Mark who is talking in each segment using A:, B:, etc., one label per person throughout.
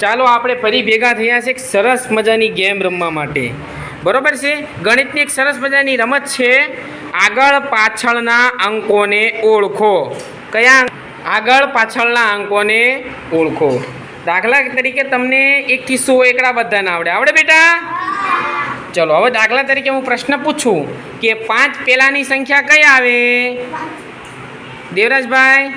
A: ચાલો આપણે ફરી ભેગા થયા છે એક સરસ મજાની ગેમ રમવા માટે. બરોબર છે? ગણિતની એક સરસ મજાની રમત છે. આગળ પાછળના અંકોને ઓળખો. કયા આગળ પાછળના અંકોને ઓળખો. દાખલા તરીકે તમને એકથી સો એકડા બધાને આવડે. આવડે બેટા? ચલો, હવે દાખલા તરીકે હું પ્રશ્ન પૂછું કે પાંચ પેલાની સંખ્યા કઈ આવે? દેવરાજભાઈ?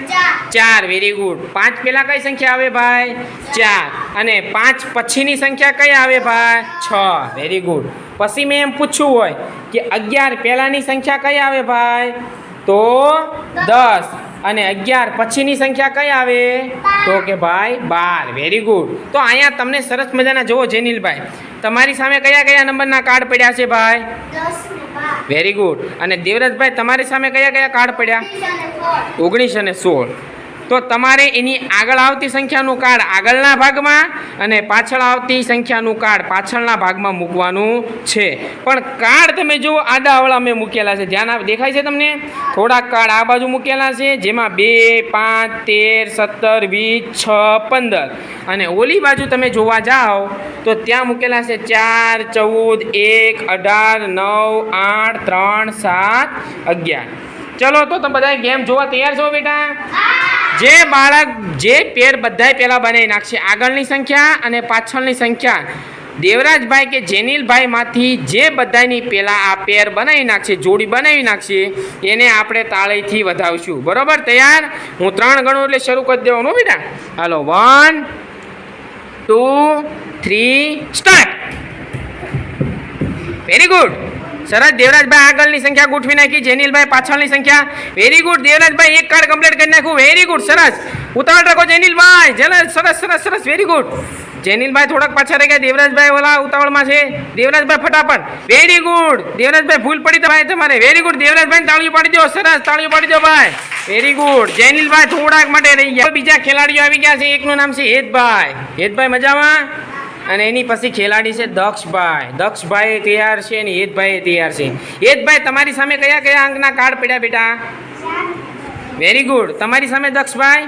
A: ચાર. વેરી ગુડ પાંચ પહેલાં કઈ સંખ્યા આવે ભાઈ? ચાર. અને પાંચ પછીની સંખ્યા કઈ આવે ભાઈ? છ. વેરી ગુડ પછી મેં એમ પૂછવું હોય કે અગિયાર પહેલાની સંખ્યા કઈ આવે ભાઈ? તો દસ. અને અગિયાર પછીની સંખ્યા કઈ આવે? તો કે ભાઈ બાર. વેરી ગુડ તો અહીંયા તમને સરસ મજાના જુઓ જેનિલભાઈ તમારી સામે કયા કયા નંબરના કાર્ડ પડ્યા છે ભાઈ? વેરી ગુડ અને દેવરાજભાઈ તમારી સામે કયા કયા કાર્ડ પડ્યા? ઓગણીસ અને સોળ. તો તમારે એની આગળ આવતી સંખ્યાનું કાર્ડ આગળના ભાગમાં અને પાછળ આવતી સંખ્યાનું કાર્ડ પાછળના ભાગમાં મૂકવાનું છે. પણ કાર્ડ તમે જુઓ, આડાવળા મેં મૂકેલા છે. ધ્યાન દેખાય છે તમને? થોડાક કાર્ડ આ બાજુ મૂકેલા છે, જેમાં બે, પાંચ, તેર, સત્તર, વીસ, છ, પંદર. અને ઓલી બાજુ તમે જોવા જાઓ, તો ત્યાં મૂકેલા છે ચાર, ચૌદ, એક, અઢાર, નવ, આઠ, ત્રણ, સાત, અગિયાર. ચલો, તો તમે બધા ગેમ જોવા તૈયાર છો બેટા? જે બાળક જે પેર બધાય પહેલાં બનાવી નાખશે. આગળની સંખ્યા અને પાછળની સંખ્યા. દેવરાજભાઈ કે જેનિલભાઈમાંથી જે બધાની પહેલાં આ પેર બનાવી નાખશે, જોડી બનાવી નાખશે, એને આપણે તાળીથી વધાવશું. બરોબર? તૈયાર? હું ત્રણ ગણું એટલે શરૂ કરી દેવાનું બેટા. હાલો one two three start very good સરસ દેવરાજભાઈ આગળની સંખ્યા ગોઠવી નાખી, જેનિલભાઈ પાછળની સંખ્યા. વેરી ગુડ દેવરાજભાઈ એક કાર્ડ કમ્પ્લીટ કરી નાખ્યું. વેરી ગુડ સરસ. ઉતાવળ રાખો જેનિલભાઈ. જલ સરસ સરસ સરસ. વેરી ગુડ જેનિલભાઈ થોડાક પાછા રહી ગયા. દેવરાજભાઈ ઓલા ઉતાવળમાં છે. દેવરાજભાઈ ફટાફટ. વેરી ગુડ દેવરાજભાઈ ભૂલ પડી ભાઈ તમારે. વેરી ગુડ દેવરાજભાઈ તાળીઓ પાડી દો. સરસ, તાળીઓ પાડી દો ભાઈ. વેરી ગુડ જેનિલભાઈ થોડાક માટે રહી ગયા. બીજા ખેલાડીઓ આવી ગયા છે. એકનું નામ છે હેતભાઈ. હેતભાઈ મજામાં? અને એની પછી ખેલાડી છે દક્ષભાઈ. દક્ષભાઈ તૈયાર છે અને હેતભાઈ તૈયાર છે. હેતભાઈ તમારી સામે કયા કયા અંકના કાર્ડ પડ્યા બેટા? વેરી ગુડ તમારી સામે દક્ષભાઈ?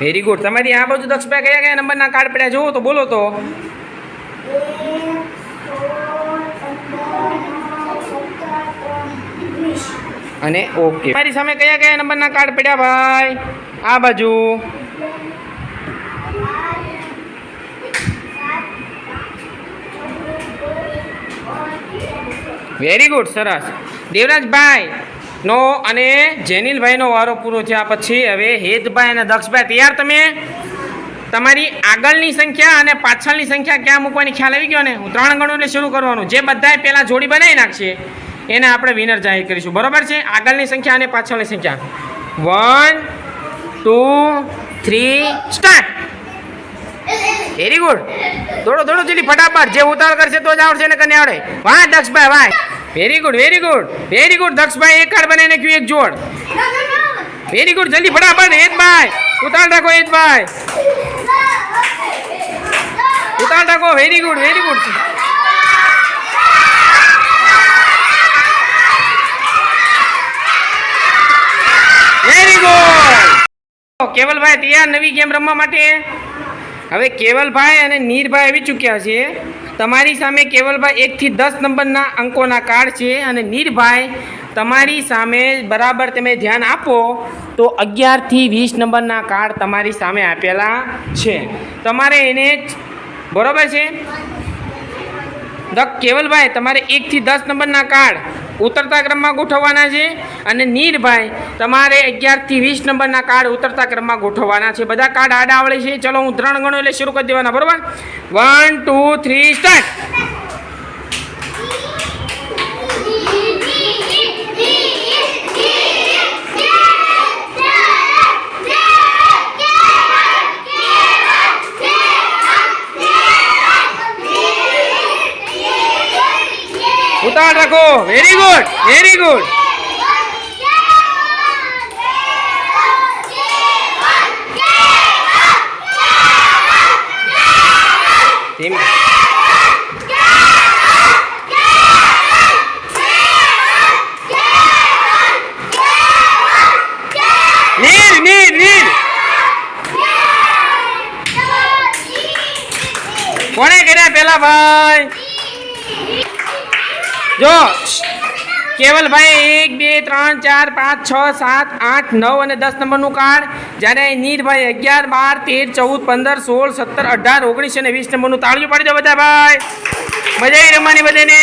A: વેરી ગુડ તમારી આ બાજુ દક્ષભાઈ કયા કયા નંબરના કાર્ડ પડ્યા? જુઓ તો બોલો તો. અને ઓકે. તમારી સામે કયા કયા નંબરના કાર્ડ પડ્યા ભાઈ? આ બાજુ. વેરી ગુડ સરસ. દેવરાજભાઈ, નો અને જેનિલભાઈનો વારો પૂરો થયા પછી હવે હેતભાઈ અને દક્ષભાઈ તૈયાર તમે? તમારી આગળની સંખ્યા અને પાછળની સંખ્યા ક્યાં મૂકવાની ખ્યાલ આવી ગયો ને? હું ત્રણ ગણું એટલે શરૂ કરવાનું. જે બધાએ પહેલાં જોડી બનાવી નાખશે, એને આપણે વિનર જાહેર કરીશું. બરાબર છે? આગળની સંખ્યા અને પાછળની સંખ્યા. One two three start very good દોડો દોડો, જલ્દી, ફટાફટ. જે ઉતાવળ કરશે તો જ આવડશે ને કને આવડે. વાહ, દક્ષભાઈ, વાહ. Very good very good very good દક્ષભાઈ, એક કાર્ડ બનાવીને કયું એક જોડ. વેરી ગુડ જલ્દી, ફટાફટ, હેતભાઈ. ઉતાવળ રાખો, હેતભાઈ. ઉતાવળ રાખો very good very good very good કેવલભાઈ, તૈયાર નવી ગેમ રમવા માટે? હવે કેવલભાઈ અને નીરભાઈ આવી ચૂક્યા છે. તમારી સામે કેવલભાઈ એકથી દસ નંબરના અંકોના કાર્ડ છે અને નીરભાઈ તમારી સામે બરાબર તમે ધ્યાન આપો તો અગિયારથી વીસ નંબરના કાર્ડ તમારી સામે આપેલા છે. તમારે એને બરોબર છે? દ કેવલભાઈ, તમારે એકથી દસ નંબરના કાર્ડ ઉતરતા ક્રમમાં ગોઠવવાના છે અને નીરભાઈ તમારે અગિયારથી વીસ નંબરના કાર્ડ ઉતરતા ક્રમમાં ગોઠવવાના છે. બધા કાર્ડ આડા આવડે છે. ચલો હું ત્રણ ગણો એટલે શરૂ કરી દેવાના. બરાબર? વન ટુ થ્રી સ્ટાર્ટ ઉતાવળ રાખો વેરી ગુડ વેરી ગુડ ધીમે નીર નીર નીર કર્યા પેલા ભાઈ જો કેવલભાઈ એક, બે, ત્રણ, ચાર, પાંચ, છ, સાત, આઠ, નવ અને દસ નંબરનું કાર્ડ જ્યારે નીરભાઈ અગિયાર, બાર, તેર, ચૌદ, પંદર, સોળ, સત્તર, અઢાર, ઓગણીસ અને વીસ નંબરનું તાળીઓ પાડી દો બધા ભાઈ. મજા આવી રમવાની બધાને.